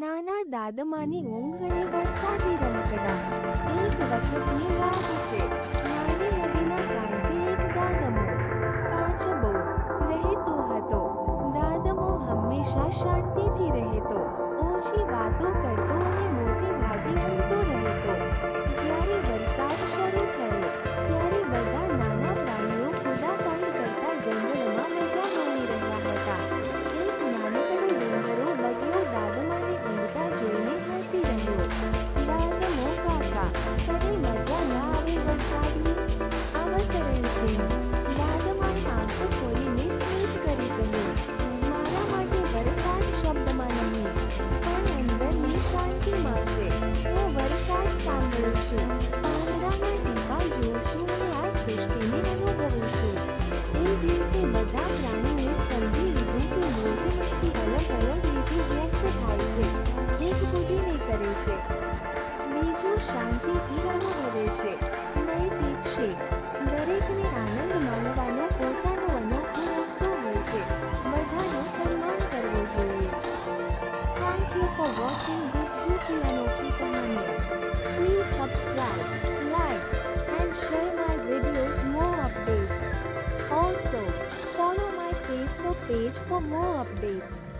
નાના દાદમાની ઊંઘ વરસાદી રમકડા એક વખતની વાત છે. નાની નદીના કાંઠે એક દાદમો. કાચબો રહેતો હતો. દાદમો હંમેશા શાંતિથી રહેતો. ઓછી વાતો કરતો અને મોટી ભાગે ઊંઘતો રહેતો. જ્યારે વરસાદ શરૂ થયો, ત્યારે બધા નાના પ્રાણીઓ કુદાફાંદ કરતા જંગલમાં મજા માણી રહ્યા હતા. રહ્યો દાદમો કાકા તને મજા ના છે દાદમાએ આંખો ખોલીને સ્મિત કરી કહ્યું મારા માટે વરસાદ શબ્દમાં નહીં પણ અંદરની શાંતિમાં છે હું વરસાદ સાંભળું છું પાંદડાના ટીપા જોઉં છું અને આ સૃષ્ટિને અનુભવું છું એ દિવસે બધા પ્રાણીઓએ સમજી લીધું કે મોજ મસ્તી અલગ અલગ રીતે વ્યક્ત થાય છે શાંતિથી આવે છે. નૈતિક શીખ દરેકને આનંદ માણવાનો, પોતાનો અનોખો રસ્તો હોય છે. બધાનું સન્માન કરવું જોઈએ. થેન્ક યુ ફોર વોચિંગ ગુજ્જુકી અનોખી કહાની please subscribe like and share my videos more updates also follow my Facebook page for more updates.